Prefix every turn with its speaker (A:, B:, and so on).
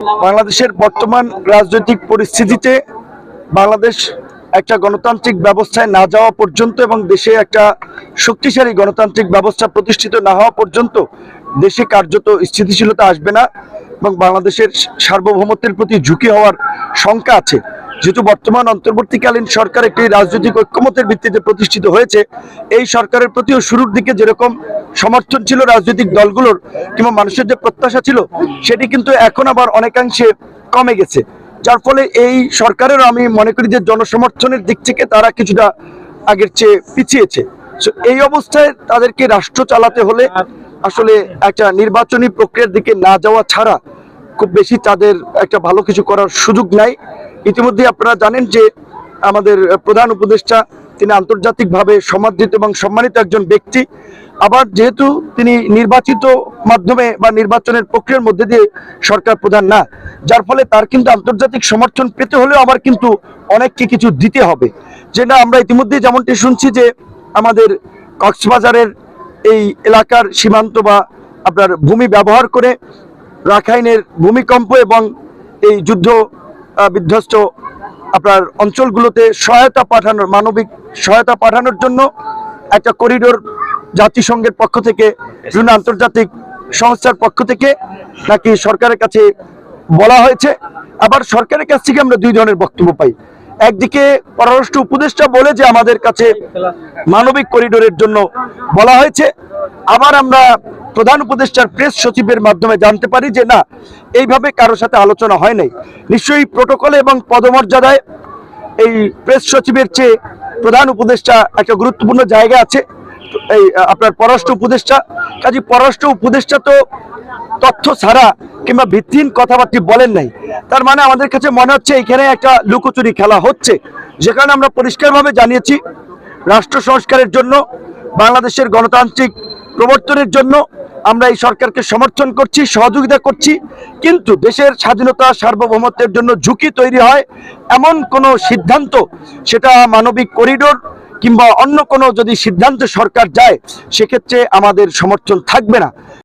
A: বাংলাদেশের বর্তমান রাজনৈতিক পরিস্থিতিতে বাংলাদেশ একটা গণতান্ত্রিক ব্যবস্থায় না যাওয়া পর্যন্ত এবং দেশে একটা শক্তিশালী গণতান্ত্রিক ব্যবস্থা প্রতিষ্ঠিত না হওয়া পর্যন্ত দেশে কার্যত স্থিতিশীলতা আসবে না এবং বাংলাদেশের সার্বভৌমত্বের প্রতি ঝুঁকি হওয়ার শঙ্কা আছে। যেহেতু বর্তমান অন্তর্বর্তীকালীন সরকার একটি রাজনৈতিক ঐক্যমতের ভিত্তিতে প্রতিষ্ঠিত হয়েছে, এই সরকারের প্রতিও শুরুর দিকে যেরকম সমর্থন ছিল রাজনৈতিক দলগুলোর কিংবা মানুষের যে প্রত্যাশা ছিল, সেটি কিন্তু এখন আবার অনেকাংশে কমে গেছে। যার ফলে এই সরকারেরও আমি মনে করি যে জনসমর্থনের দিক থেকে তারা কিছুটা আগের চেয়ে পিছিয়েছে। এই অবস্থায় তাদেরকে রাষ্ট্র চালাতে হলে আসলে একটা নির্বাচনী প্রক্রিয়ার দিকে না যাওয়া ছাড়া খুব বেশি তাদের একটা ভালো কিছু করার সুযোগ নাই। ইতিমধ্যে আপনারা জানেন যে আমাদের প্রধান উপদেষ্টা, তিনি আন্তর্জাতিকভাবে সমাদৃত এবং সম্মানিত একজন ব্যক্তি। আবার যেহেতু তিনি নির্বাচিত মাধ্যমে বা নির্বাচনের প্রক্রিয়ার মধ্যে দিয়ে সরকার প্রধান না, যার ফলে তার কিন্তু আন্তর্জাতিক সমর্থন পেতে হলেও আবার কিন্তু অনেককে কিছু দিতে হবে। যেটা আমরা ইতিমধ্যে যেমনটি শুনছি যে আমাদের কক্সবাজারের এই এলাকার সীমান্ত বা আপনার ভূমি ব্যবহার করে রাখাইনের ভূমিকম্প এবং এই যুদ্ধ বিধ্বস্ত আপনার অঞ্চলগুলোতে সহায়তা পাঠানোর, মানবিক সহায়তা পাঠানোর জন্য একটা করিডোর জাতিসংঘের পক্ষ থেকে, বিভিন্ন আন্তর্জাতিক সংস্থার পক্ষ থেকে নাকি সরকারের কাছে বলা হয়েছে। আবার সরকারের কাছ থেকে আমরা দুই ধরনের বক্তব্য পাই। একদিকে পররাষ্ট্র উপদেষ্টা বলে যে আমাদের কাছে মানবিক করিডোরের জন্য বলা হয়েছে। আবার আমরা প্রধান উপদেষ্টার প্রেস সচিবের মাধ্যমে জানতে পারি যে না, এইভাবে কারোর সাথে আলোচনা হয় নাই। নিশ্চয়ই প্রোটোকলে এবং পদমর্যাদায় এই প্রেস সচিবের চেয়ে প্রধান উপদেষ্টা একটা গুরুত্বপূর্ণ জায়গা আছে। এই, আপনার পররাষ্ট্র উপদেষ্টা। কাজে পররাষ্ট্র উপদেষ্টা তো তথ্য ছাড়া কিংবা ভিত্তিহীন কথাবার্তা বলেন নাই। তার মানে আমাদের কাছে মনে হচ্ছে এখানে একটা লুকোচুরি খেলা হচ্ছে, যেখানে আমরা পরিষ্কারভাবে জানিয়েছি, রাষ্ট্র সংস্কারের জন্য, বাংলাদেশের গণতান্ত্রিক প্রবর্তনের জন্য আমরা এই সরকারকে সমর্থন করছি, সহযোগিতা করছি, কিন্তু দেশের স্বাধীনতা, সার্বভৌমত্বের জন্য ঝুঁকি তৈরি হয়। এমন কোনো সিদ্ধান্ত, সেটা মানবিক করিডোর কিংবা অন্য কোনো যদি সিদ্ধান্ত সরকার যায়, সেক্ষেত্রে আমাদের সমর্থন থাকবে না।